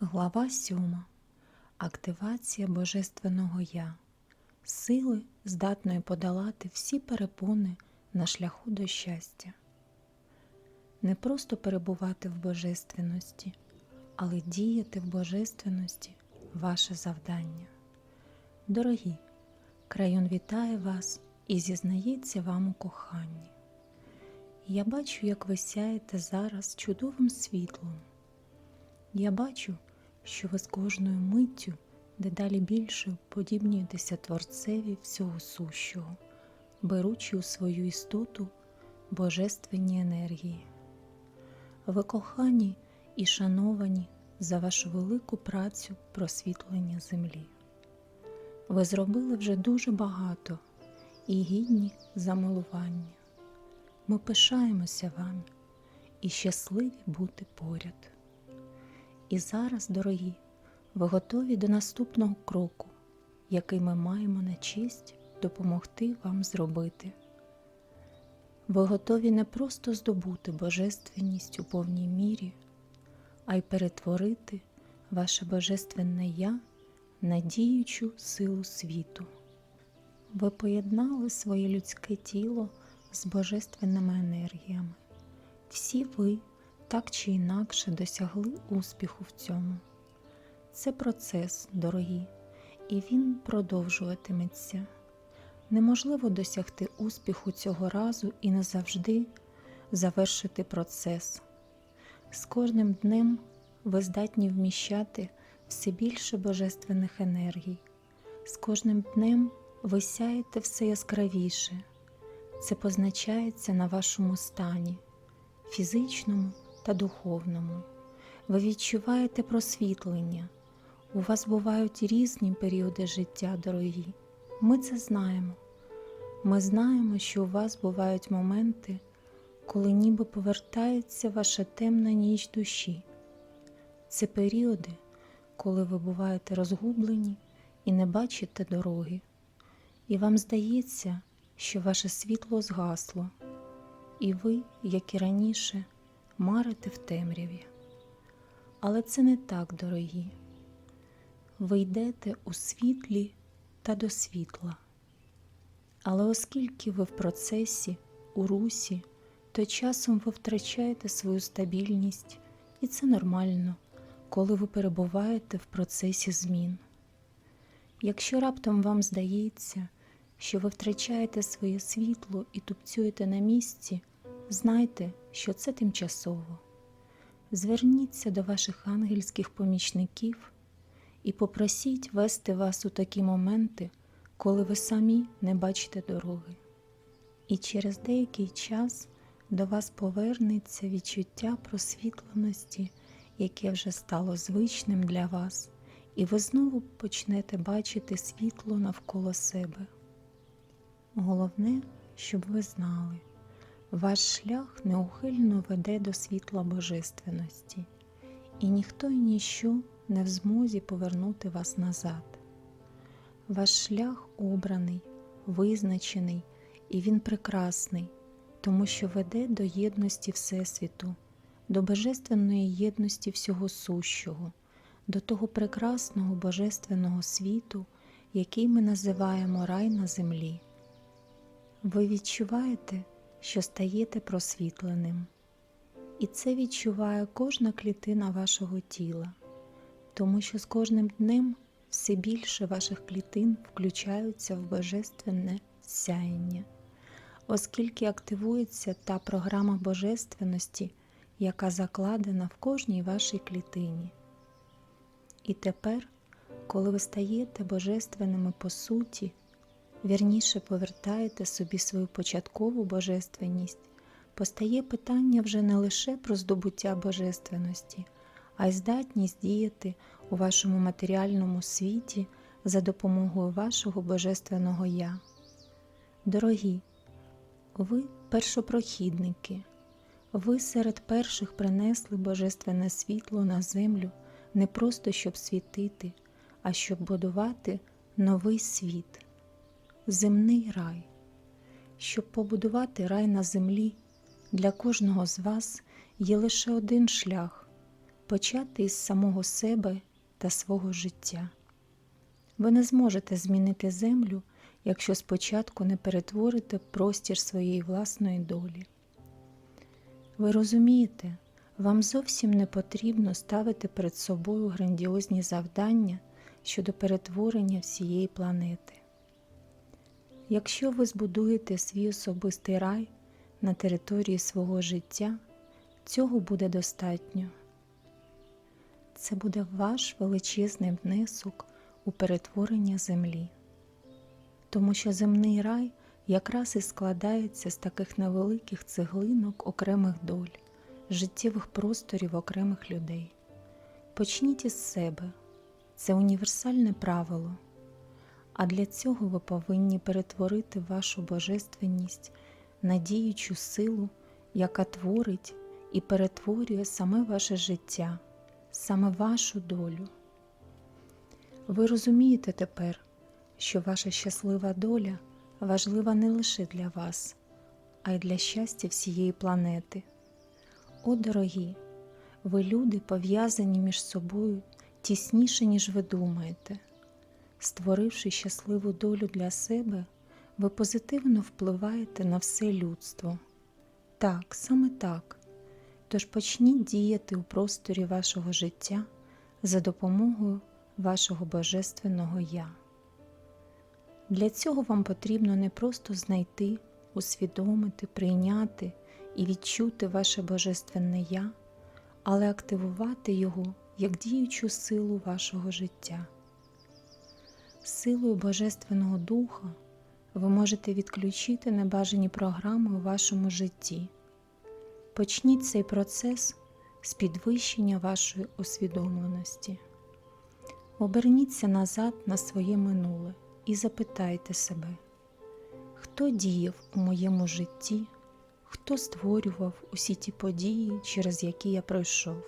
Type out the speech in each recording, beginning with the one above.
Глава 7. Активація Божественного Я. Сили, здатної подолати всі перепони на шляху до щастя. Не просто перебувати в божественності, але діяти в божественності ваше завдання. Дорогі, крайон вітає вас і зізнається вам у коханні. Я бачу, як ви сяєте зараз чудовим світлом. Я бачу, що ви з кожною миттю дедалі більше подібнюєтеся Творцеві всього сущого, беручи у свою істоту божественні енергії. Ви кохані і шановані за вашу велику працю просвітлення землі. Ви зробили вже дуже багато і гідні замилування. Ми пишаємося вами і щасливі бути поряд. І зараз, дорогі, ви готові до наступного кроку, який ми маємо на честь допомогти вам зробити. Ви готові не просто здобути божественність у повній мірі, а й перетворити ваше божественне Я на діючу силу світу. Ви поєднали своє людське тіло з божественними енергіями. Всі ви так чи інакше досягли успіху в цьому. Це процес, дорогі, і він продовжуватиметься. Неможливо досягти успіху цього разу і назавжди завершити процес. З кожним днем ви здатні вміщати все більше божественних енергій. З кожним днем ви сяєте все яскравіше. Це позначається на вашому стані, фізичному та духовному. Ви відчуваєте просвітлення. У вас бувають різні періоди життя, дорогі. Ми це знаємо. Ми знаємо, що у вас бувають моменти, коли ніби повертається ваша темна ніч душі. Це періоди, коли ви буваєте розгублені і не бачите дороги, і вам здається, що ваше світло згасло, і ви, як і раніше, марите в темряві. Але це не так, дорогі. Ви йдете у світлі та до світла. Але оскільки ви в процесі, у русі, то часом ви втрачаєте свою стабільність, і це нормально, коли ви перебуваєте в процесі змін. Якщо раптом вам здається, що ви втрачаєте своє світло і тупцюєте на місці, знайте, що це тимчасово. Зверніться до ваших ангельських помічників і попросіть вести вас у такі моменти, коли ви самі не бачите дороги. І через деякий час до вас повернеться відчуття просвітленості, яке вже стало звичним для вас, і ви знову почнете бачити світло навколо себе. Головне, щоб ви знали, ваш шлях неухильно веде до світла божественності, і ніхто і ніщо не в змозі повернути вас назад. Ваш шлях обраний, визначений, і він прекрасний, тому що веде до єдності Всесвіту, до божественної єдності всього сущого, до того прекрасного божественного світу, який ми називаємо рай на землі. Ви відчуваєте, що стаєте просвітленим, і це відчуває кожна клітина вашого тіла, тому що з кожним днем все більше ваших клітин включаються в божественне сяєння, оскільки активується та програма божественності, яка закладена в кожній вашій клітині. І тепер, коли ви стаєте божественними по суті, вірніше повертаєте собі свою початкову божественність, постає питання вже не лише про здобуття божественності, а й здатність діяти у вашому матеріальному світі за допомогою вашого божественного Я. Дорогі, ви першопрохідники, ви серед перших принесли божественне світло на землю не просто щоб світити, а щоб будувати новий світ земний рай. Щоб побудувати рай на землі, для кожного з вас є лише один шлях почати із самого себе та свого життя. Ви не зможете змінити землю, якщо спочатку не перетворите простір своєї власної долі. Ви розумієте, вам зовсім не потрібно ставити перед собою грандіозні завдання щодо перетворення всієї планети. Якщо ви збудуєте свій особистий рай на території свого життя, цього буде достатньо. Це буде ваш величезний внесок у перетворення землі, тому що земний рай якраз і складається з таких невеликих цеглинок окремих доль, життєвих просторів окремих людей. Почніть із себе, це універсальне правило. А для цього ви повинні перетворити вашу божественність на діючу силу, яка творить і перетворює саме ваше життя, саме вашу долю. Ви розумієте тепер, що ваша щаслива доля важлива не лише для вас, а й для щастя всієї планети. О, дорогі, ви люди пов'язані між собою тісніше, ніж ви думаєте. Створивши щасливу долю для себе, ви позитивно впливаєте на все людство. Так, саме так. Тож почніть діяти у просторі вашого життя за допомогою вашого Божественного Я. Для цього вам потрібно не просто знайти, усвідомити, прийняти і відчути ваше Божественне Я, але активувати його як діючу силу вашого життя. Силою Божественного Духа ви можете відключити небажані програми у вашому житті. Почніть цей процес з підвищення вашої усвідомленості. Оберніться назад на своє минуле і запитайте себе, хто діяв у моєму житті, хто створював усі ті події, через які я пройшов.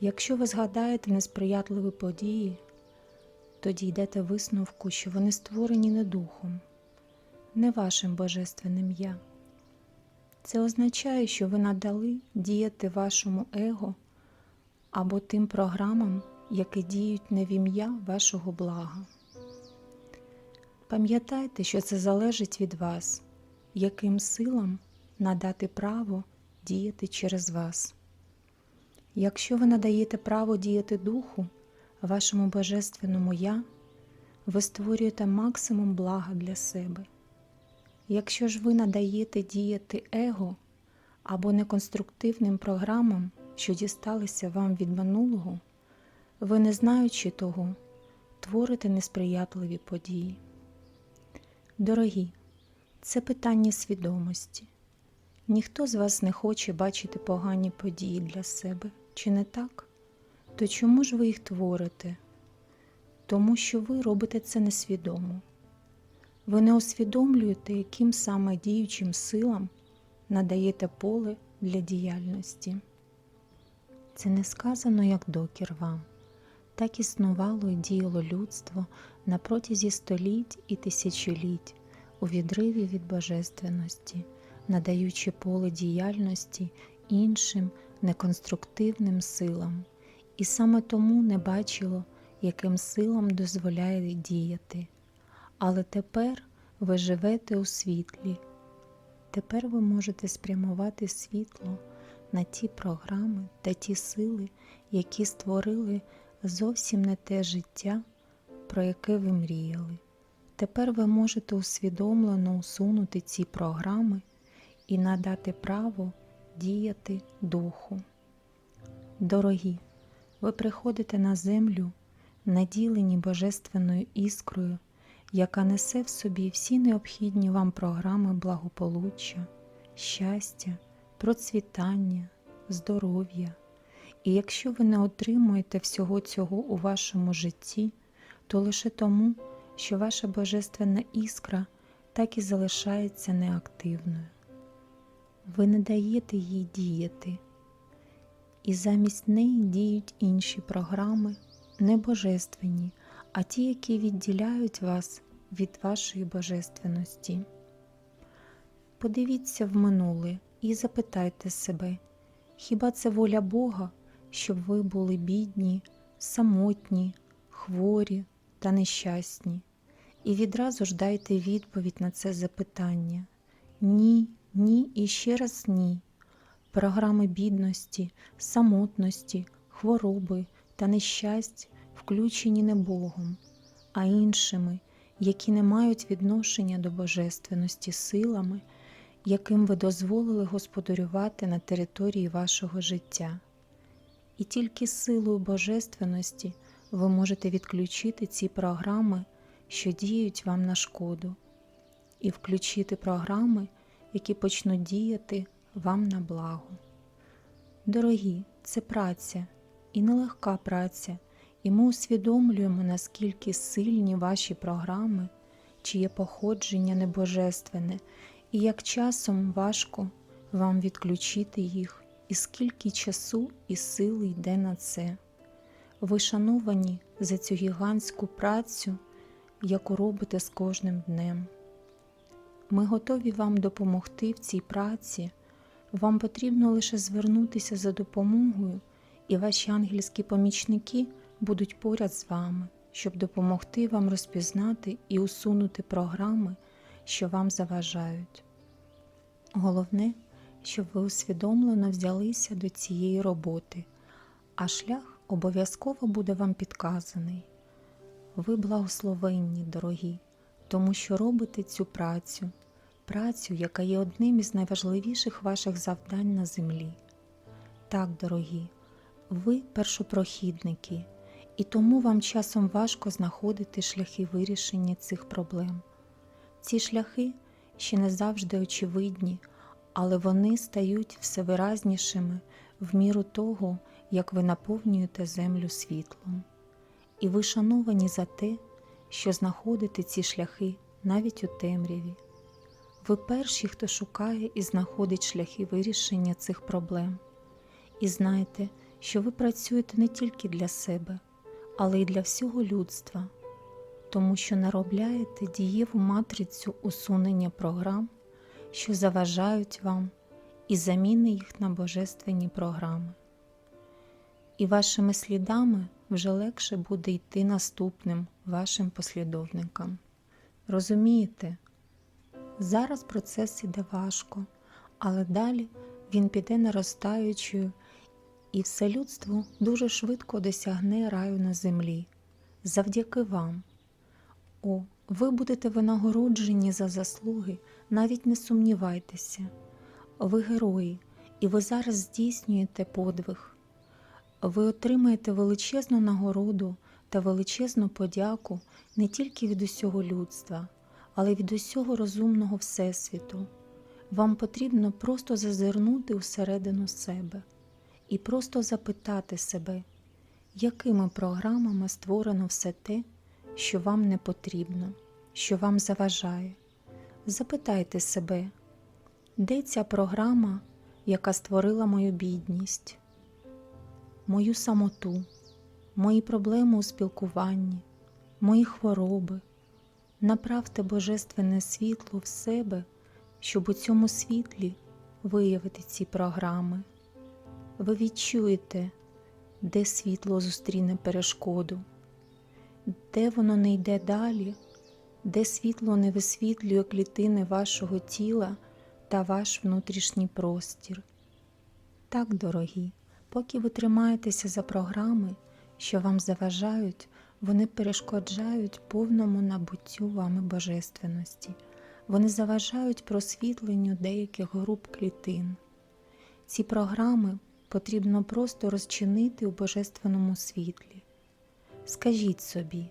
Якщо ви згадаєте несприятливі події, тоді йдете висновку, що вони створені не духом, не вашим божественним я. Це означає, що ви надали діяти вашому его або тим програмам, які діють не в ім'я вашого блага. Пам'ятайте, що це залежить від вас, яким силам надати право діяти через вас. Якщо ви надаєте право діяти духу, вашому божественному я, ви створюєте максимум блага для себе. Якщо ж ви надаєте діяти его або неконструктивним програмам, що дісталися вам від минулого, ви, не знаючи того, творите несприятливі події. Дорогі, це питання свідомості. Ніхто з вас не хоче бачити погані події для себе, чи не так? То чому ж ви їх творите? Тому що ви робите це несвідомо. Ви не усвідомлюєте, яким саме діючим силам надаєте поле для діяльності. Це не сказано як докір вам, так існувало і діяло людство на протязі століть і тисячоліть у відриві від божественності, надаючи поле діяльності іншим неконструктивним силам і саме тому не бачило, яким силам дозволяє діяти. Але тепер ви живете у світлі. Тепер ви можете спрямувати світло на ті програми та ті сили, які створили зовсім не те життя, про яке ви мріяли. Тепер ви можете усвідомлено усунути ці програми і надати право діяти духу. Дорогі, ви приходите на землю, наділені божественною іскрою, яка несе в собі всі необхідні вам програми благополуччя, щастя, процвітання, здоров'я. І якщо ви не отримуєте всього цього у вашому житті, то лише тому, що ваша божественна іскра так і залишається неактивною. Ви не даєте їй діяти і замість неї діють інші програми, не божественні, а ті, які відділяють вас від вашої божественності. Подивіться в минуле і запитайте себе, хіба це воля Бога, щоб ви були бідні, самотні, хворі та нещасні. І відразу ж дайте відповідь на це запитання: ні, ні і ще раз ні. Програми бідності, самотності, хвороби та нещасть включені не Богом, а іншими, які не мають відношення до божественності силами, яким ви дозволили господарювати на території вашого життя. І тільки силою божественності ви можете відключити ці програми, що діють вам на шкоду, і включити програми, які почнуть діяти вам на благо. Дорогі, це праця і нелегка праця, і ми усвідомлюємо, наскільки сильні ваші програми, чиє походження небожественне, і як часом важко вам відключити їх, і скільки часу і сили йде на це. Ви шановані за цю гігантську працю, яку робите з кожним днем. Ми готові вам допомогти в цій праці. Вам потрібно лише звернутися за допомогою, і ваші ангельські помічники будуть поряд з вами, щоб допомогти вам розпізнати і усунути програми, що вам заважають. Головне, щоб ви усвідомлено взялися до цієї роботи, а шлях обов'язково буде вам підказаний. Ви благословенні, дорогі, тому що робите цю працю, працю, яка є одним із найважливіших ваших завдань на землі. Так, дорогі, ви першопрохідники, і тому вам часом важко знаходити шляхи вирішення цих проблем. Ці шляхи ще не завжди очевидні, але вони стають все виразнішими в міру того, як ви наповнюєте землю світлом. І ви шановані за те, що знаходите ці шляхи навіть у темряві. Ви перші, хто шукає і знаходить шляхи вирішення цих проблем. І знайте, що ви працюєте не тільки для себе, але й для всього людства, тому що наробляєте дієву матрицю усунення програм, що заважають вам, і заміни їх на божественні програми. І вашими слідами вже легше буде йти наступним вашим послідовникам. Розумієте, зараз процес іде важко, але далі він піде наростаючою, і все людство дуже швидко досягне раю на землі. Завдяки вам. О, ви будете винагороджені за заслуги, навіть не сумнівайтеся. Ви герої, і ви зараз здійснюєте подвиг. Ви отримаєте величезну нагороду та величезну подяку не тільки від усього людства, але від усього розумного Всесвіту. Вам потрібно просто зазирнути усередину себе і просто запитати себе, якими програмами створено все те, що вам не потрібно, що вам заважає. Запитайте себе, де ця програма, яка створила мою бідність, мою самоту, мої проблеми у спілкуванні, мої хвороби. Направте божественне світло в себе, щоб у цьому світлі виявити ці програми. Ви відчуєте, де світло зустріне перешкоду, де воно не йде далі, де світло не висвітлює клітини вашого тіла та ваш внутрішній простір. Так, дорогі, поки ви тримаєтеся за програми, що вам заважають, вони перешкоджають повному набуттю вами божественності, вони заважають просвітленню деяких груп клітин. Ці програми потрібно просто розчинити у божественному світлі. Скажіть собі,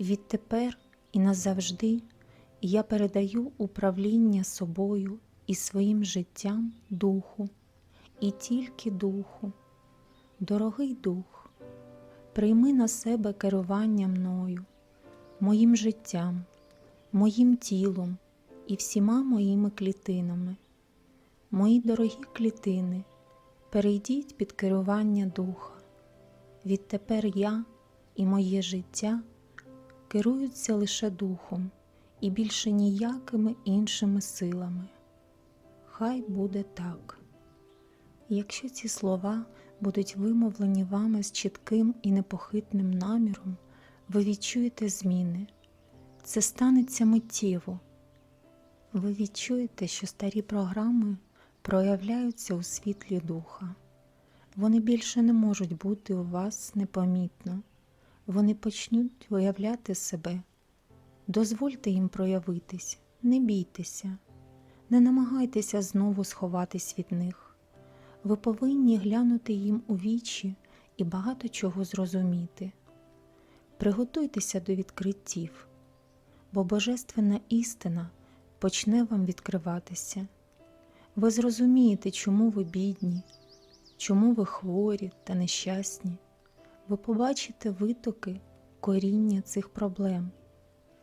відтепер і назавжди я передаю управління собою і своїм життям духу, і тільки духу. Дорогий дух, прийми на себе керування мною, моїм життям, моїм тілом і всіма моїми клітинами. Мої дорогі клітини, перейдіть під керування духа. Відтепер я і моє життя керуються лише духом і більше ніякими іншими силами. Хай буде так. Якщо ці слова будуть вимовлені вами з чітким і непохитним наміром, ви відчуєте зміни. Це станеться миттєво. Ви відчуєте, що старі програми проявляються у світлі духа. Вони більше не можуть бути у вас непомітно. Вони почнуть виявляти себе. Дозвольте їм проявитись, не бійтеся, не намагайтеся знову сховатись від них. Ви повинні глянути їм у вічі і багато чого зрозуміти. Приготуйтеся до відкриттів, бо Божественна істина почне вам відкриватися. Ви зрозумієте, чому ви бідні, чому ви хворі та нещасні. Ви побачите витоки коріння цих проблем.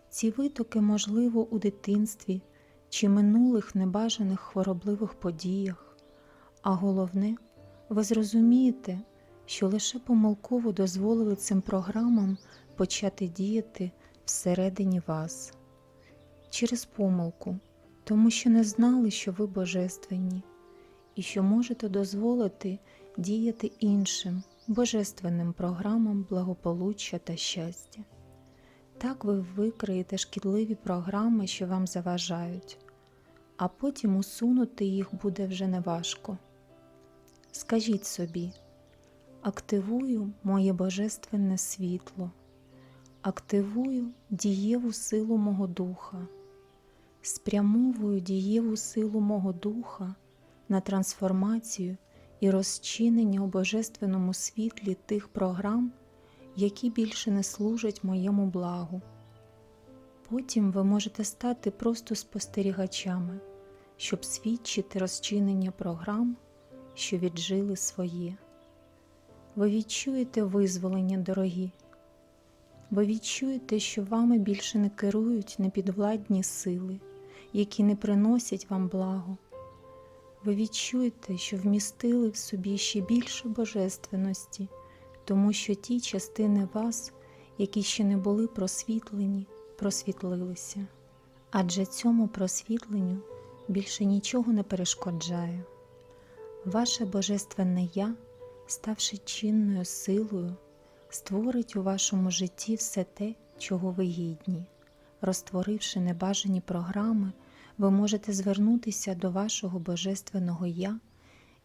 Ці витоки, можливо, у дитинстві чи минулих небажаних хворобливих подіях, а головне, ви зрозумієте, що лише помилково дозволили цим програмам почати діяти всередині вас через помилку, тому що не знали, що ви божественні, і що можете дозволити діяти іншим божественним програмам благополуччя та щастя. Так ви викриєте шкідливі програми, що вам заважають, а потім усунути їх буде вже неважко. Скажіть собі, активую моє божественне світло, активую дієву силу мого духа, спрямовую дієву силу мого духа на трансформацію і розчинення у божественному світлі тих програм, які більше не служать моєму благу. Потім ви можете стати просто спостерігачами, щоб свідчити розчинення програм, що віджили своє. Ви відчуєте визволення, дорогі. Ви відчуєте, що вами більше не керують непідвладні сили, які не приносять вам благо. Ви відчуєте, що вмістили в собі ще більше божественності, тому що ті частини вас, які ще не були просвітлені, просвітлилися. Адже цьому просвітленню більше нічого не перешкоджає. Ваше Божественне Я, ставши чинною силою, створить у вашому житті все те, чого ви гідні. Розтворивши небажані програми, ви можете звернутися до вашого Божественного Я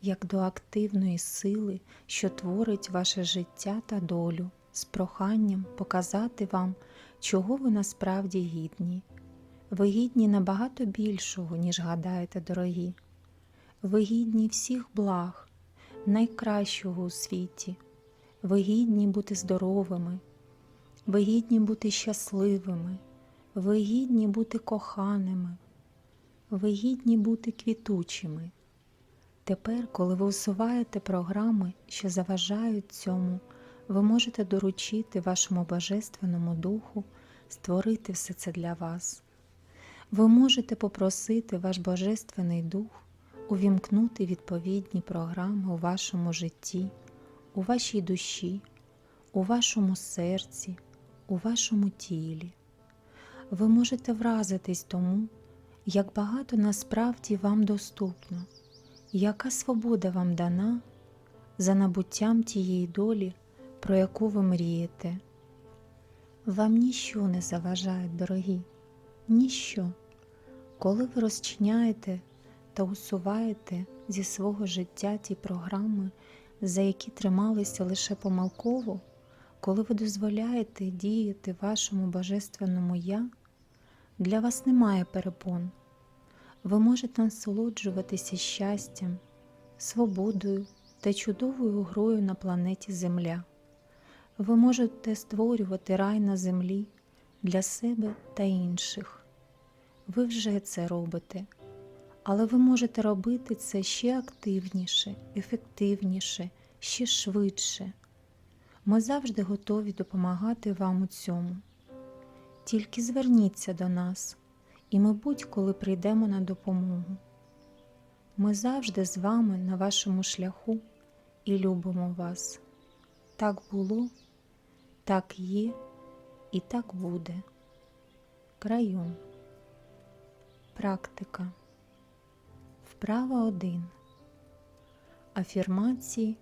як до активної сили, що творить ваше життя та долю, з проханням показати вам, чого ви насправді гідні. Ви гідні набагато більшого, ніж гадаєте, дорогі. Ви гідні всіх благ, найкращого у світі. Ви гідні бути здоровими, ви гідні бути щасливими, ви гідні бути коханими, ви гідні бути квітучими. Тепер, коли ви усуваєте програми, що заважають цьому, ви можете доручити вашому Божественному Духу створити все це для вас. Ви можете попросити ваш Божественний Дух увімкнути відповідні програми у вашому житті, у вашій душі, у вашому серці, у вашому тілі. Ви можете вразитись тому, як багато насправді вам доступно, яка свобода вам дана за набуттям тієї долі, про яку ви мрієте. Вам ніщо не заважає, дорогі, ніщо. Коли ви розчиняєте та усуваєте зі свого життя ті програми, за які трималися лише помилково, коли ви дозволяєте діяти вашому божественному я, для вас немає перепон. Ви можете насолоджуватися щастям, свободою та чудовою грою на планеті Земля. Ви можете створювати рай на землі для себе та інших. Ви вже це робите, але ви можете робити це ще активніше, ефективніше, ще швидше. Ми завжди готові допомагати вам у цьому. Тільки зверніться до нас, і ми будь-коли прийдемо на допомогу. Ми завжди з вами на вашому шляху і любимо вас. Так було, так є і так буде. Крайон. Практика. Вправа 1. Афірмації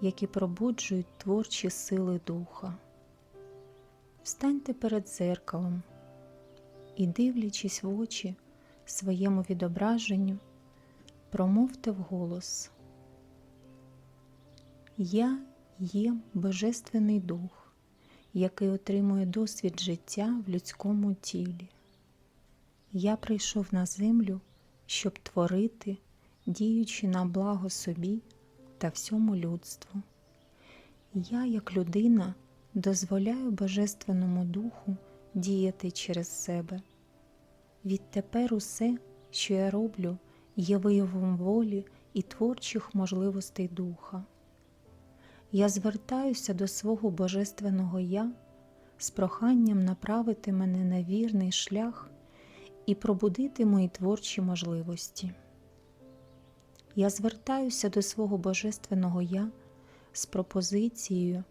які пробуджують творчі сили духа. Встаньте перед зеркалом і, дивлячись в очі своєму відображенню, промовте вголос. Я є Божественний Дух, який отримує досвід життя в людському тілі. Я прийшов на землю, щоб творити, діючи на благо собі та всьому людству. Я, як людина, дозволяю Божественному Духу діяти через себе. Відтепер усе, що я роблю, є виявом волі і творчих можливостей духа. Я звертаюся до свого Божественного Я з проханням направити мене на вірний шлях і пробудити мої творчі можливості. Я звертаюся до свого Божественного Я з пропозицією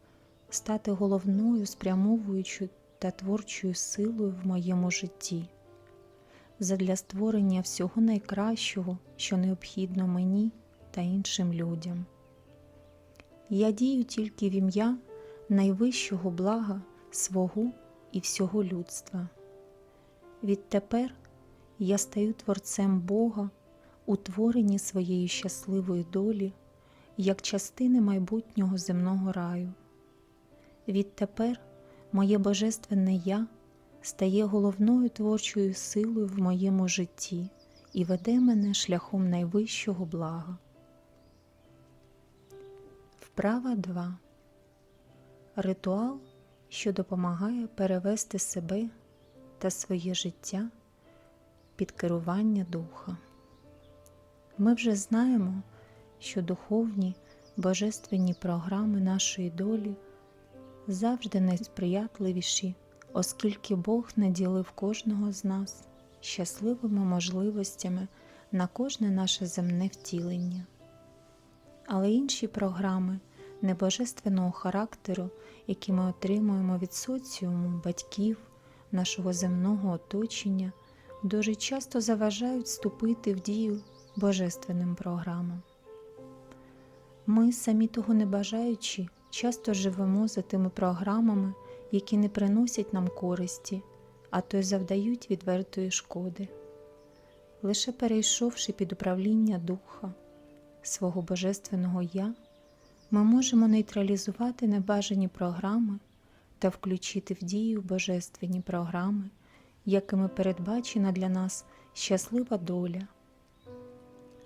стати головною спрямовуючою та творчою силою в моєму житті, задля створення всього найкращого, що необхідно мені та іншим людям. Я дію тільки в ім'я найвищого блага свого і всього людства. Відтепер я стаю творцем Бога у творенні своєї щасливої долі як частини майбутнього земного раю. Відтепер моє Божественне Я стає головною творчою силою в моєму житті і веде мене шляхом найвищого блага. Вправа 2. Ритуал, що допомагає перевести себе та своє життя під керування духа. Ми вже знаємо, що духовні божественні програми нашої долі завжди найсприятливіші, оскільки Бог наділив кожного з нас щасливими можливостями на кожне наше земне втілення. Але інші програми небожественного характеру, які ми отримуємо від соціуму, батьків, нашого земного оточення, дуже часто заважають вступити в дію божественним програмам. Ми, самі того не бажаючи, часто живемо за тими програмами, які не приносять нам користі, а то й завдають відвертої шкоди. Лише перейшовши під управління духа, свого Божественного Я, ми можемо нейтралізувати небажані програми та включити в дію божественні програми, якими передбачена для нас щаслива доля.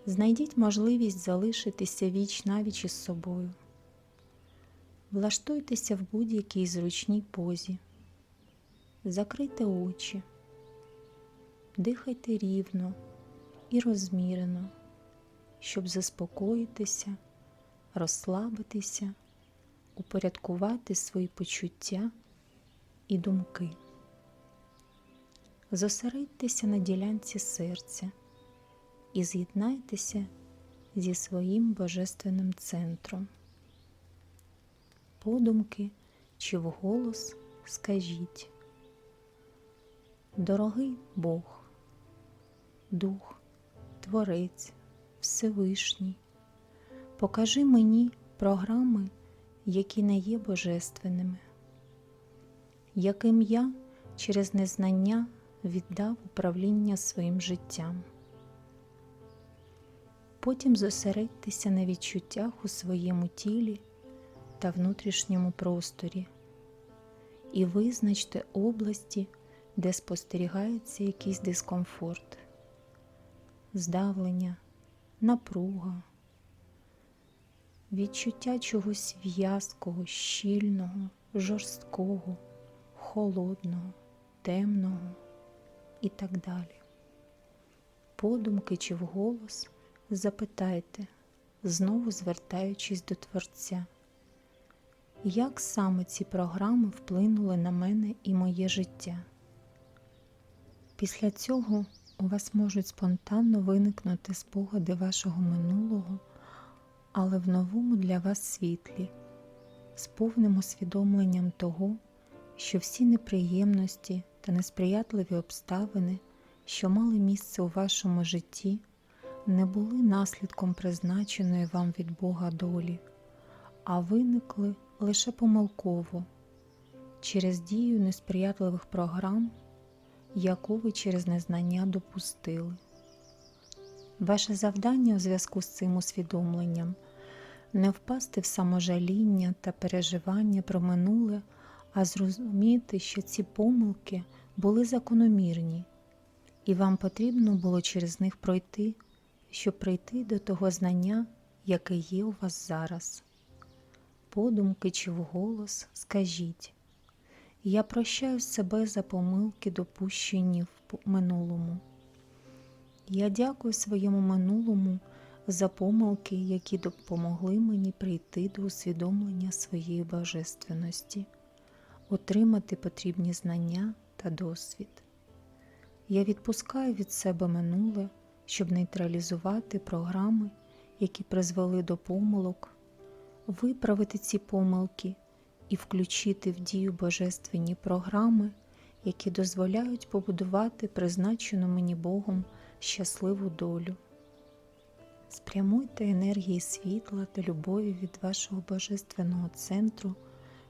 Знайдіть можливість залишитися віч навіч із собою. Влаштуйтеся в будь-якій зручній позі, закрийте очі, дихайте рівно і розмірено, щоб заспокоїтися, розслабитися, упорядкувати свої почуття і думки. Зосередьтеся на ділянці серця і з'єднайтеся зі своїм божественним центром. Подумки чи вголос скажіть Дорогий Бог, Дух, Творець, Всевишній, покажи мені програми, які не є божественними, яким я через незнання віддав управління своїм життям. Потім зосередьтеся на відчуттях у своєму тілі та внутрішньому просторі. І визначте області, де спостерігається якийсь дискомфорт, здавлення, напруга, відчуття чогось в'язкого, щільного, жорсткого, холодного, темного і так далі. Подумки чи вголос запитайте, знову звертаючись до Творця, як саме ці програми вплинули на мене і моє життя. Після цього у вас можуть спонтанно виникнути спогади вашого минулого, але в новому для вас світлі, з повним усвідомленням того, що всі неприємності та несприятливі обставини, що мали місце у вашому житті, не були наслідком призначеної вам від Бога долі, а виникли лише помилково через дію несприятливих програм, яку ви через незнання допустили. Ваше завдання у зв'язку з цим усвідомленням не впасти в саможаління та переживання про минуле, а зрозуміти, що ці помилки були закономірні, і вам потрібно було через них пройти, щоб прийти до того знання, яке є у вас зараз. Подумки чи вголос скажіть Я прощаю себе за помилки, допущені в минулому. Я дякую своєму минулому за помилки, які допомогли мені прийти до усвідомлення своєї божественності, отримати потрібні знання та досвід. Я відпускаю від себе минуле, щоб нейтралізувати програми, які призвели до помилок, виправити ці помилки і включити в дію божественні програми, які дозволяють побудувати призначену мені Богом щасливу долю. Спрямуйте енергії світла та любові від вашого божественного центру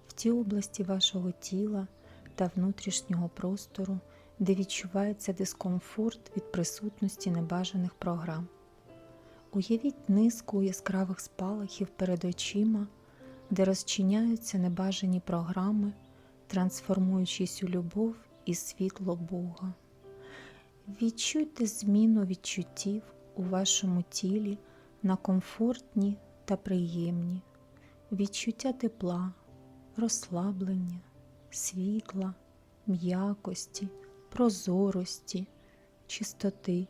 в ті області вашого тіла та внутрішнього простору, де відчувається дискомфорт від присутності небажаних програм. Уявіть низку яскравих спалахів перед очима, де розчиняються небажані програми, трансформуючись у любов і світло Бога. Відчуйте зміну відчуттів у вашому тілі на комфортні та приємні, відчуття тепла, розслаблення, світла, м'якості, прозорості, чистоти,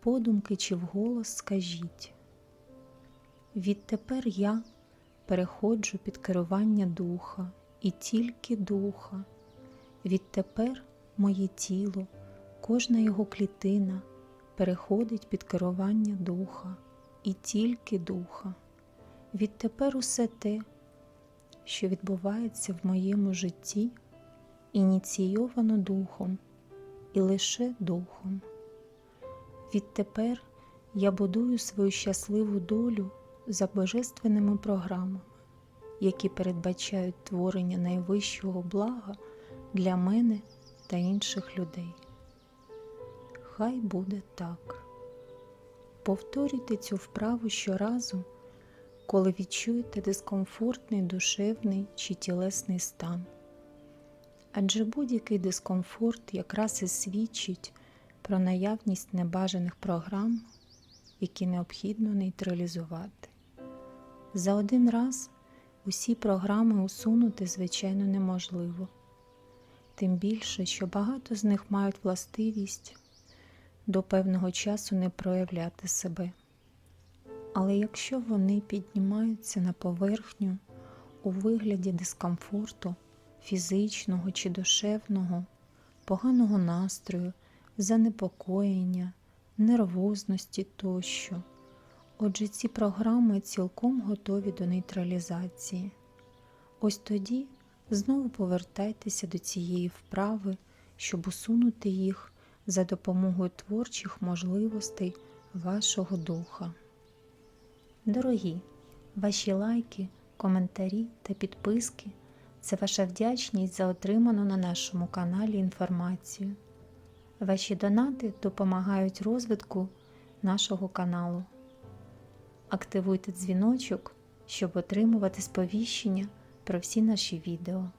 подумки чи вголос скажіть. Відтепер я переходжу під керування духа і тільки духа. Відтепер моє тіло, кожна його клітина переходить під керування духа і тільки духа. Відтепер усе те, що відбувається в моєму житті, ініційовано духом і лише духом. Відтепер я будую свою щасливу долю за божественними програмами, які передбачають творення найвищого блага для мене та інших людей. Хай буде так. Повторюйте цю вправу щоразу, коли відчуєте дискомфортний душевний чи тілесний стан. Адже будь-який дискомфорт якраз і свідчить про наявність небажаних програм, які необхідно нейтралізувати. За один раз усі програми усунути, звичайно, неможливо, тим більше, що багато з них мають властивість до певного часу не проявляти себе. Але якщо вони піднімаються на поверхню у вигляді дискомфорту, фізичного чи душевного, поганого настрою, занепокоєння, нервозності тощо, отже, ці програми цілком готові до нейтралізації. Ось тоді знову повертайтеся до цієї вправи, щоб усунути їх за допомогою творчих можливостей вашого духа. Дорогі, ваші лайки, коментарі та підписки це ваша вдячність за отриману на нашому каналі інформацію. Ваші донати допомагають розвитку нашого каналу. Активуйте дзвіночок, щоб отримувати сповіщення про всі наші відео.